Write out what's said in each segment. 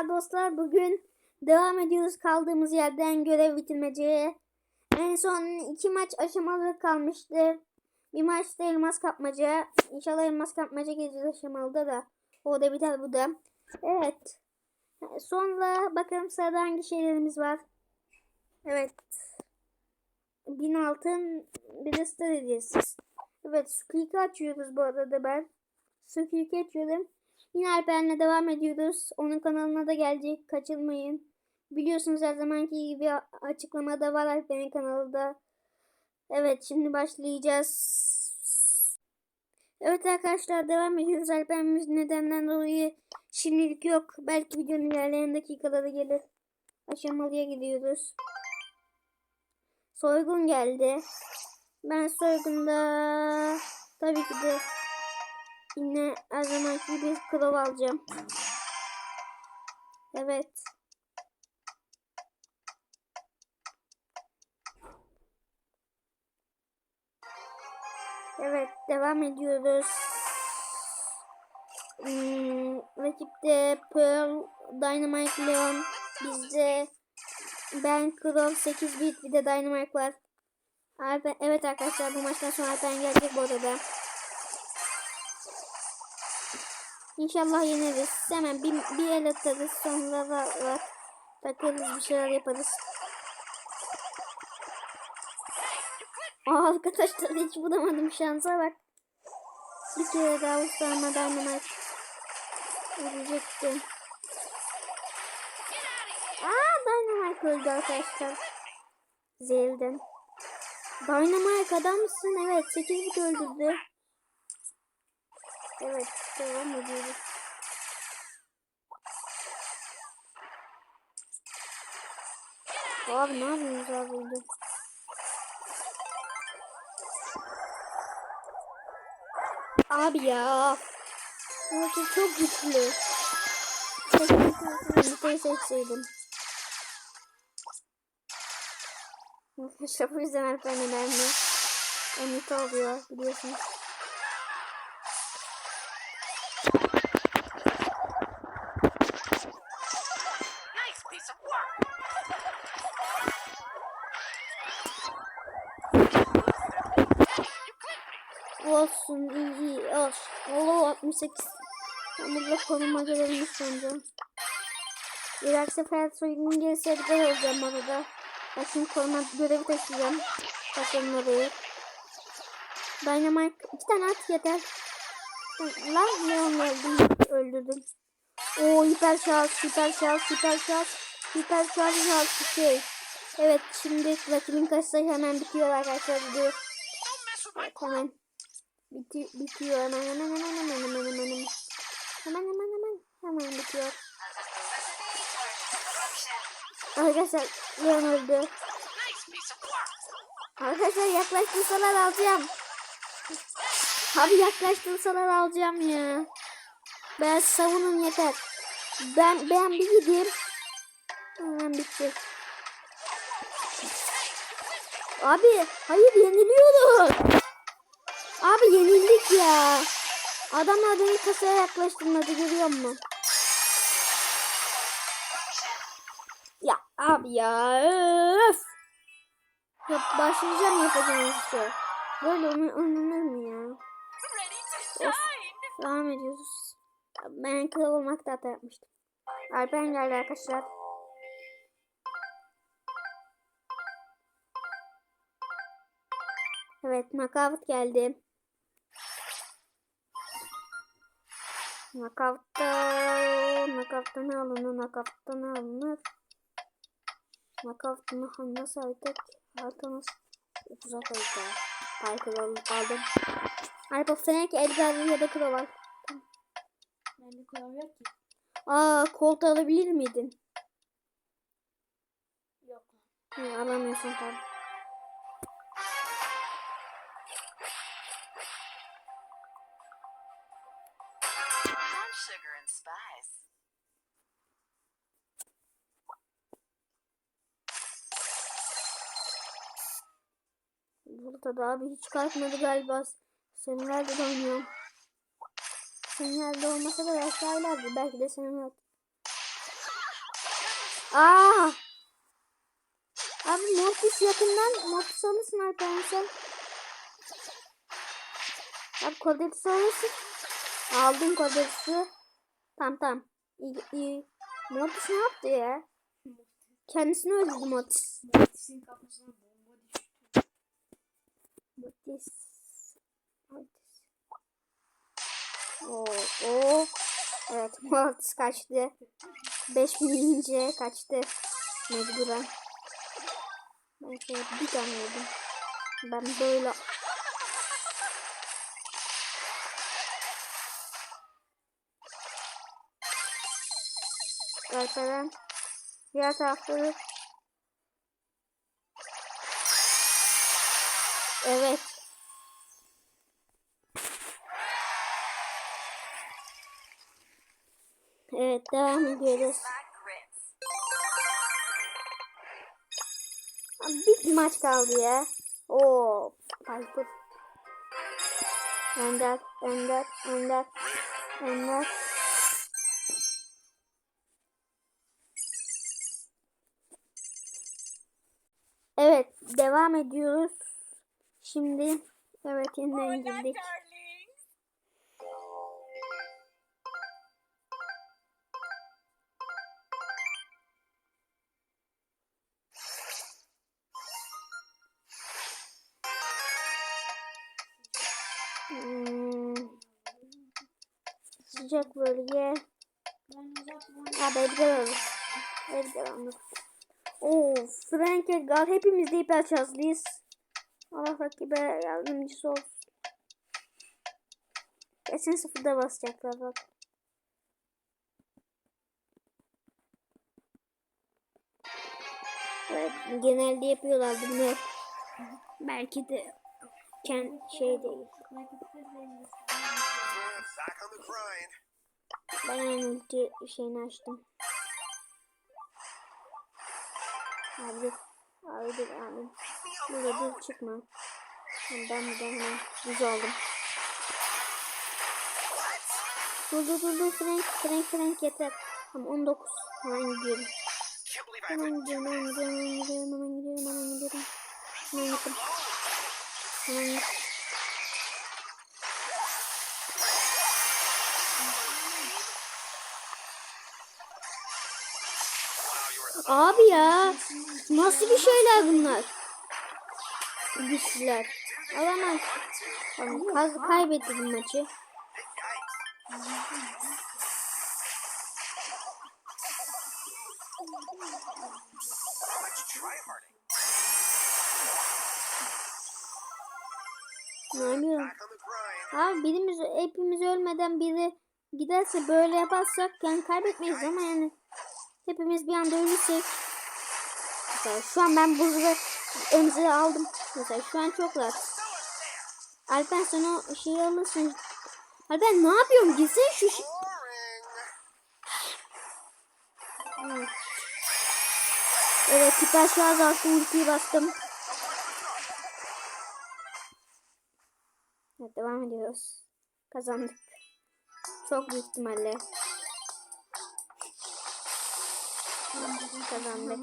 Merhaba dostlar. Bugün devam ediyoruz kaldığımız yerden görev bitirmeceye. En son iki maç aşamalı kalmıştı. Bir maçta elmas kapmaca. İnşallah elmas kapmaca geleceğiz aşamalıda da. O da biter bu da. Evet. Sonra bakalım sırada hangi şeylerimiz var. Evet. Bin altın bir de star hediyesi. Evet Squeak'i açıyoruz bu arada ben. Squeak'i açıyorum. Yine Alper'le devam ediyoruz. Onun kanalına da gelecek. Kaçırmayın. Biliyorsunuz her zamanki gibi açıklamada var Alper'in kanalı da. Evet şimdi başlayacağız. Evet arkadaşlar devam ediyoruz. Alper'imiz nedenden dolayı şimdilik yok. Belki videonun ilerleyen dakikaları gelir. Aşamalıya gidiyoruz. Soygun geldi. Ben soygunda tabii ki de Yine her zamanki bir krov alacağım. Evet. Evet devam ediyoruz. Hmm, rakipte Pearl, Dynamite Leon, bizde Ben Crow 8 bit bir de Dynamite var. Evet arkadaşlar bu maçtan sonra Alpen gelecek bu arada. İnşallah yeneriz. Hemen bir, bir el atarız. Sonra da, da takarız bir şeyler yaparız. Aa, arkadaşlar hiç bulamadım şansa bak. Bir kere daha ustama dynamite. Ölecektim. Aa dynamite öldü arkadaşlar. Zehirden. Dynamite adam mısın? Evet 8 bit öldürdü. Evet devam ediyoruz. Abi ne yapıyorsunuz abi burada? Abi ya. Çünkü çok güçlü. Keşke seçseydim. Arkadaşlar bu yüzden Alper'in önemli. Emniyet oluyor biliyorsunuz. Olsun iyi olsun. Oo 68. Ben burada konuma gelebilmiş sanacağım. Bir sefer soygunun gelirse bir olacağım arada. Ben şimdi koruma görevi taşıyacağım. Taşıyorum orayı. Dynamite iki tane at yeter. Lan Leon öldüm. Öldürdüm. Oo hiper şans, hiper şans, hiper şans, hiper şans şans şey. Evet şimdi rakibin kaçsa hemen bitiyor arkadaşlar hemen Biti bitiyor hemen hemen hemen hemen hemen hemen hemen hemen hemen hemen hemen bitiyor. Arkadaşlar Leon öldü. Arkadaşlar yaklaştırsalar alacağım. Abi yaklaştırsalar alacağım ya. Ben savunun yeter. Ben ben bir gideyim. Hemen bitti. Abi hayır yeniliyoruz. Abi yenildik ya. Adamlar beni kasaya yaklaştırmadı görüyor musun? Ya abi ya öf. Hep başlayacağım yapacağım işte. Böyle oynanır mı ya? Of. Devam ediyoruz. Ben kral olmakta hata yapmıştım. Alpen geldi arkadaşlar. Evet knockout geldi. Knockout'ta knockout'ta ne alınır? Knockout'ta ne alınır? Knockout'ta nasıl aldık? Harita nasıl? Uzak harita. Harika aldım. Harika Frank, Edgar ya da Kroval. Bende kurav yok ki. Aa kolt alabilir miydin? Yok. Hı, alamıyorsun tabii. Sugar and spice. Burada da abi hiç kalkmadı galiba. Senelerde de oynuyorum. Senelerde olmasa da aşağılardı. Belki de senelerde. Aa! Abi Mortis yakından Mortis alırsın Alperen sen. Abi Cordelis alırsın. Aldım Cordalis'i. Tamam tamam. İyi, iyi. Mortis ne yaptı ya? Kendisini öldürdü Mortis. Mortis'in kafasına bomba düştü. Mortis. Mortis. Oo, oo. Evet Mortis kaçtı. 5 milince kaçtı. Mecburen. Ben şöyle bir tane yedim. Ben böyle Alperen diğer tarafları Evet. Evet devam ediyoruz. Bir maç kaldı ya. Oo, Piper. Önder, Önder, Önder, Önder. Evet, devam ediyoruz. Şimdi, evet yeniden girdik. Hmm. Sıcak bölge. Ha Edgar alır. Edgar alır. Oo, Frank Edgar. Hepimiz de hiper şanslıyız. Allah rakibe yardımcısı olsun. Kesin sıfırda basacaklar bak. Evet, genelde yapıyorlar bunu. Belki de kend şey değil. Ben en ulti şeyini açtım. Abi dur. Abi dur abi. Burada dur çıkma. Ben buradan hemen düz aldım. Dur dur dur dur Frank Frank Frank yeter. Tamam 19. Hemen gidiyorum. Hemen gidiyorum hemen gidiyorum hemen gidiyorum hemen gidiyorum hemen gidiyorum. Hemen gittim. Hemen gittim. Abi ya. Nasıl bir şeyler bunlar? Güçlüler. Alamam. Tamam, kaz kaybettim maçı. Ne yapıyorum? Abi birimiz hepimiz ölmeden biri giderse böyle yaparsak yani kaybetmeyiz ama yani hepimiz bir anda ölürsek mesela şu an ben buzlu emziri aldım mesela şu an çok rahat Alpen sen o şeyi alırsın Alpen ne yapıyorum gitsene şu şey-. Evet. Süper şarj altı ultiyi bastım. Evet devam ediyoruz. Kazandık. Çok büyük ihtimalle. Kazandık.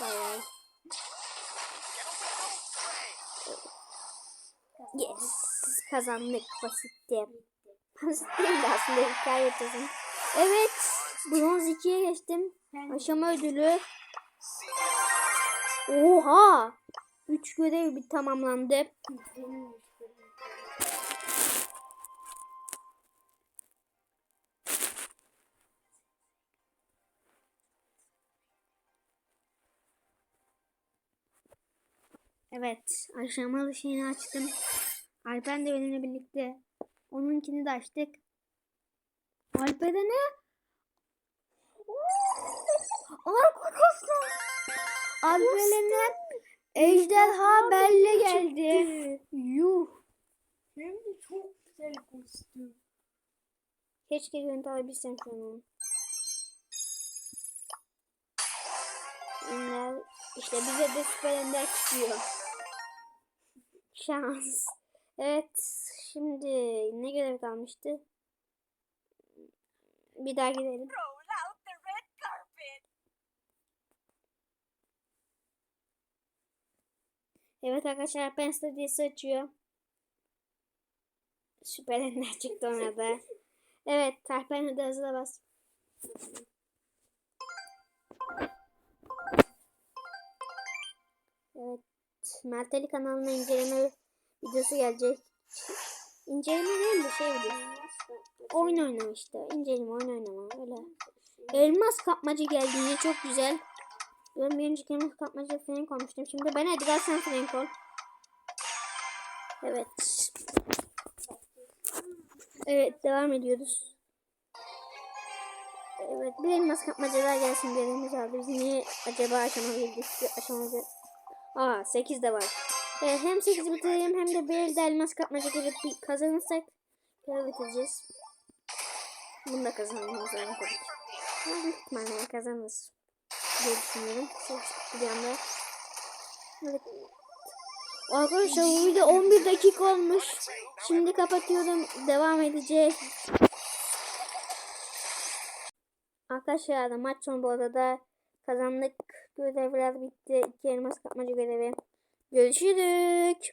Bayağı. Yes. Kazandık. Basitti. Basit değildi aslında hikaye yazın. Evet. Bronz 2'ye geçtim. Aşama ödülü. Oha! 3 görev bir tamamlandı. Evet, aşamalı şeyini açtım. Alpen de benimle birlikte. Onunkini de açtık. Alper'e ne? Arkadaşlar. Alper'e ejderha belle geldi. Yuh. Hem de çok güzel kostüm. Keşke görüntü alabilsem şu an onu. Ender, işte bize de süper ender çıkıyor. Şans. Evet. Şimdi ne görev kalmıştı? Bir daha gidelim. Evet arkadaşlar ben stadyosu şey açıyor. Süper Ender çıktı ona da. evet tarpen de hızla bas. Evet Mert Ali kanalına inceleme videosu gelecek. İnceleme değil de şey videosu. Oyun oynama işte. İnceleme oyun oynama öyle. Elmas kapmaca geldi yine çok güzel. Ben bir önceki elmas kapmaca Frank olmuştum. Şimdi ben hadi sen Frank ol. Evet. Evet devam ediyoruz. Evet bir elmas kapmaca daha gelsin dediğimiz aldı. Biz niye acaba aşamabildik? Aşamabildik. Aa 8 de var. Ee, hem 8 bitirelim hem de bir elde elmas kapmaca gelip bir kazanırsak görev bitireceğiz. Bunu da kazanmamız lazım tabii ki. Ama büyük ihtimalle kazanırız diye düşünüyorum. Ses bir anda. Evet. Arkadaşlar bu video 11 dakika olmuş. Şimdi kapatıyorum. Devam edeceğiz. Arkadaşlar maç sonu bu arada kazandık. Görevler bitti. İki elmas kapmaca görevi. Görüşürüz.